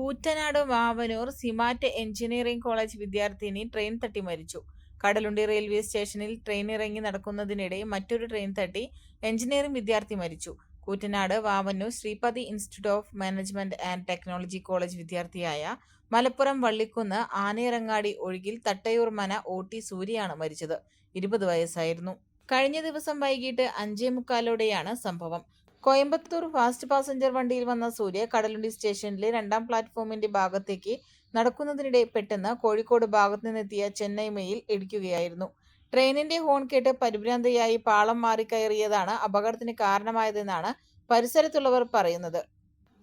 Koottanad Vavanoor SIMAT engineering college വിദ്യാർത്ഥിനി train തട്ടി മരിച്ചു. കടലുണ്ടി റെയിൽവേ സ്റ്റേഷനിൽ ട്രെയിൻ ഇറങ്ങി നടക്കുന്നതിനിടെ മറ്റൊരു ട്രെയിൻ തട്ടി എഞ്ചിനീയറിംഗ് വിദ്യാർത്ഥി മരിച്ചു. Koottanad Vavanoor Sreepathy institute of management and technology college വിദ്യാർത്ഥിയായ മലപ്പുറം വള്ളിക്കുന്ന് ആനയിറങ്ങാടി ഒഴുകിൽ തട്ടയൂർ മന ഒ ടി സൂര്യയാണ് മരിച്ചത്. ഇരുപത് വയസ്സായിരുന്നു. കഴിഞ്ഞ ദിവസം വൈകിട്ട് അഞ്ചേ മുക്കാലോടെയാണ് സംഭവം. കോയമ്പത്തൂർ ഫാസ്റ്റ് പാസഞ്ചർ വണ്ടിയിൽ വന്ന സൂര്യ കടലുണ്ടി സ്റ്റേഷനിലെ രണ്ടാം പ്ലാറ്റ്ഫോമിന്റെ ഭാഗത്തേക്ക് നടക്കുന്നതിനിടെ പെട്ടെന്ന് കോഴിക്കോട് ഭാഗത്തു നിന്നെത്തിയ ചെന്നൈ മെയിൽ ഇടിക്കുകയായിരുന്നു. ട്രെയിനിന്റെ ഹോൺ കേട്ട് പരിഭ്രാന്തയായി പാളം മാറിക്കയറിയതാണ് അപകടത്തിന് കാരണമായതെന്നാണ് പരിസരത്തുള്ളവർ പറയുന്നത്.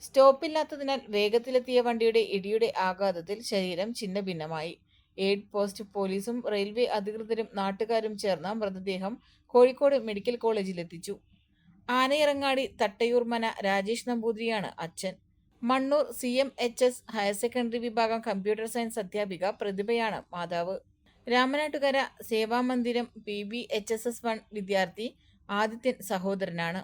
സ്റ്റോപ്പില്ലാത്തതിനാൽ വേഗത്തിലെത്തിയ വണ്ടിയുടെ ഇടിയുടെ ആഘാതത്തിൽ ശരീരം ഛിന്നഭിന്നമായി. എയ്ഡ് പോസ്റ്റ് പോലീസും റെയിൽവേ അധികൃതരും നാട്ടുകാരും ചേർന്ന് മൃതദേഹം കോഴിക്കോട് മെഡിക്കൽ കോളേജിലെത്തിച്ചു. ആനയിറങ്ങാടി തട്ടയൂർമന രാജേഷ് നമ്പൂതിരിയാണ് അച്ഛൻ. Mannur C M H S higher secondary വിഭാഗം കമ്പ്യൂട്ടർ സയൻസ് അധ്യാപിക പ്രതിഭയാണ് മാതാവ്. Ramanattukara Sevamandiram P B H S S one വിദ്യാർത്ഥി ആദിത്യൻ സഹോദരനാണ്.